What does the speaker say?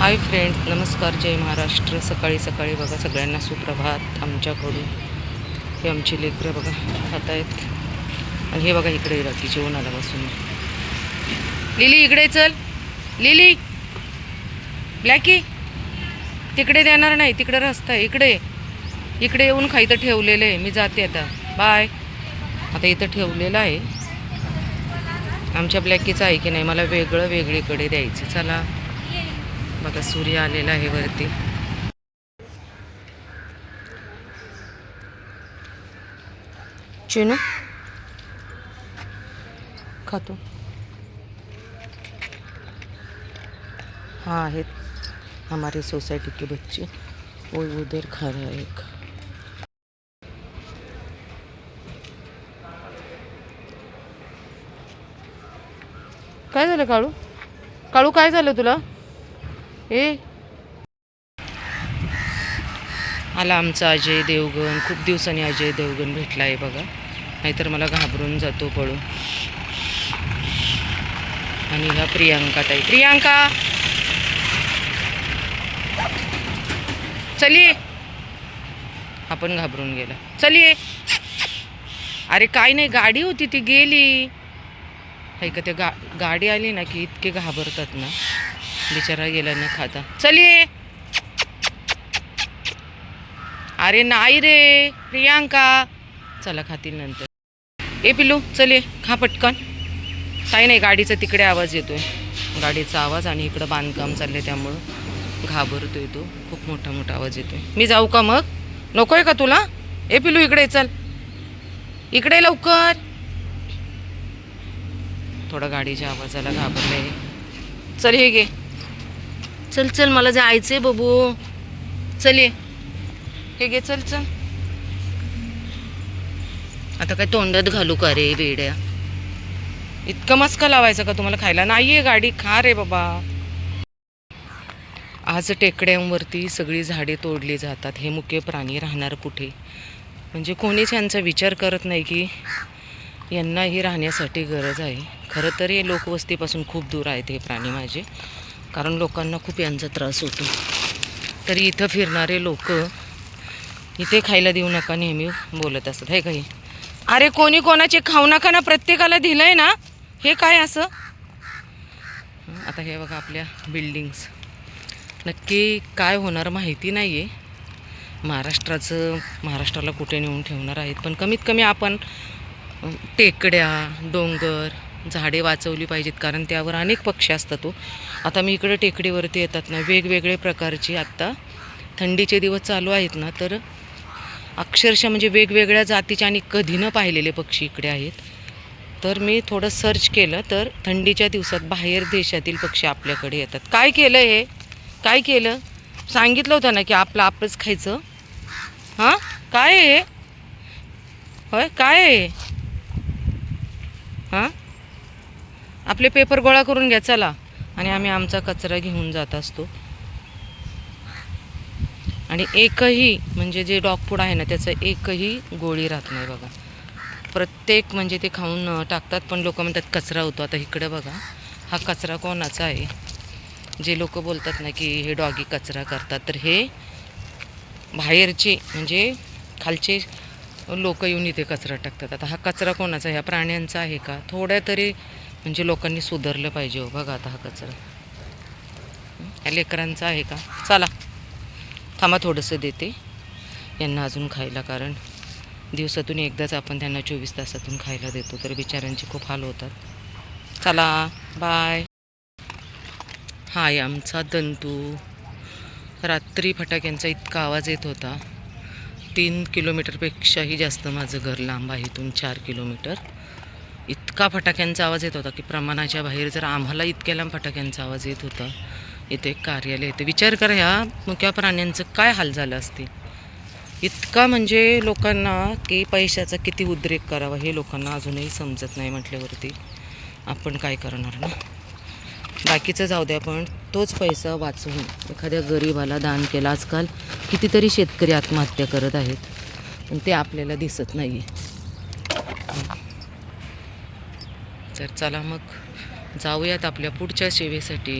Hi friend नमस्कार जय महाराष्ट्र. सकाळी सकाळी बघा सगळ्यांना सुप्रभात आमच्याकडून. हे आमची लेकरं बघा खात आहेत. आणि हे बघा इकडे रात्री जेवणाला बसून. लिली इकडे चल. लिली. ब्लॅकी. तिकडे देणार नाही तिकडे रस्ता आहे इकडे. इकडे येऊन खायचं ठेवलेलं आहे. मी जाते आता. बाय आता इथं ठेवलेलं आहे. आमच्या ब्लॅकीचं आहे की नाही मला वेगळं वेगळीकडे द्यायचं. चला. बघा सूर्य आलेला आहे वरती. चिनू? खातो. हाँ है हमारी सोसाइटी के बच्चे. वो उधर खा रहा है एक. काय झालं काळू? काळू काय झालं तुला? ए? आला आमचा अजय देवगण. खूप दिवसांनी अजय देवगण भेटला आहे बघा. नाहीतर मला घाबरून जातो पळून. आणि ह्या प्रियांका ताई. प्रियांका! चलिये आपण घाबरून गेला. चलिये अरे काय नाही गाडी होती ती गेली. ऐका का गा गाडी आली ना की इतके घाबरतात ना. बिचारा गेला न खाता. चलिये अरे नाही रे प्रियांका. चला खातील नंतर. ए पिलू चले खा पटकन. काही नाही गाडीचा तिकडे आवाज येतोय. गाडीचा आवाज आणि इकडं बांधकाम चाललंय त्यामुळं घाबरतोय तो. खूप मोठा मोठा आवाज येतोय. मी जाऊ का मग? नकोय का तुला? ए पिलू इकडे चल. इकडे लवकर. थोडं गाडीच्या आवाजाला घाबरलंय चल हे घे. चल चल मला जायचंय बाबू. चल. ये हे घे चल चल. आता काय तोंडात घालू का रे वेड्या? इतकं मस्का लावायचं का तुम्हाला खायला? नाही आहे गाडी खा रे बाबा. आज टेकड्यांवरती सगळी झाडे तोडली जातात. हे मुख्य प्राणी राहणार कुठे? म्हणजे कोणीच यांचा विचार करत नाही की यांनाही राहण्यासाठी गरज आहे. खरं तर हे लोकवस्तीपासून खूप दूर आहेत हे प्राणी माझे. कारण लोकांना खूप यांचा त्रास होतो. तरी इथं फिरणारे लोक इथे खायला देऊ नका नेहमी बोलत असतात हे काही अरे कोणी कोणाचे खाऊ नका ना प्रत्येकाला दिलंय ना. हे काय असं? आता हे बघा आपल्या बिल्डिंग्स नक्की काय होणार माहिती नाही आहे महाराष्ट्राचं महाराष्ट्राला कुठे नेऊन ठेवणार आहेत पण कमीत कमी आपण टेकड्या डोंगर झाडे वाचवली पाहिजेत कारण त्यावर अनेक पक्षी असतात तो आता मी इकडे टेकडीवरती येतात ना वेगवेगळे प्रकारची आत्ता थंडीचे दिवस चालू आहेत ना तर अक्षरशः म्हणजे वेगवेगळ्या जातीचे आणि कधी न पाहिलेले पक्षी इकडे आहेत. तर मी थोडं सर्च केलं तर थंडीच्या दिवसात बाहेर देशातील पक्षी आपल्याकडे येतात. काय केलं हे? काय केलं? सांगितलं होतं ना की आपलं आपलंच खायचं. हां? काय आहे हे? होय काय आहे हां? आपले पेपर गोळा करून घ्या चला. आणि आम्ही आमचा कचरा घेऊन जात असतो. आणि एकही म्हणजे जे डॉग फूड आहे ना त्याचं एकही गोळी राहत नाही बघा. प्रत्येक म्हणजे ते खाऊन टाकतात पण लोक म्हणतात कचरा होतो. आता इकडे बघा हा कचरा कोणाचा आहे? जे लोक बोलतात ना की हे डॉगी कचरा करतात तर हे बाहेरचे म्हणजे खालचे लोक येऊन इथे कचरा टाकतात. आता हा कचरा कोणाचा ह्या प्राण्यांचा आहे का? थोड्या तरी म्हणजे लोकांनी सुधारलं पाहिजे हो बघा आता हा कचरा. या लेकरांचा आहे का? चला. थांबा थोडंसं देते. यांना अजून खायला कारण दिवसातून एकदाच आपण त्यांना चोवीस तासातून खायला देतो तर बिचाऱ्यांचे खूप हाल होतात. चला बाय हाय आमचा दंतू. रात्री फटाक्यांचा इतका आवाज येत होता. तीन किलोमीटरपेक्षाही जास्त माझं घर लांब आहे इथून चार किलोमीटर. इतका फटाक्यांचा आवाज येत होता की प्रमाणाच्या बाहेर जर आम्हाला इतक्या लांब फटाक्यांचा आवाज येत होता इथे कार्यालय येते विचार करा ह्या मुक्या प्राण्यांचं काय हाल झालं असतील इतका म्हणजे लोकांना की पैशाचा किती उद्रेक करावा हे लोकांना अजूनही समजत नाही म्हटल्यावरती आपण काय करणार ना? बाकीचं जाऊ द्या पण तोच पैसा वाचवून एखाद्या गरीबाला दान केला. आजकाल कितीतरी शेतकरी आत्महत्या करत आहेत पण ते आपल्याला दिसत नाही आहे तर चला मग जाऊयात आपल्या पुढच्या सेवेसाठी.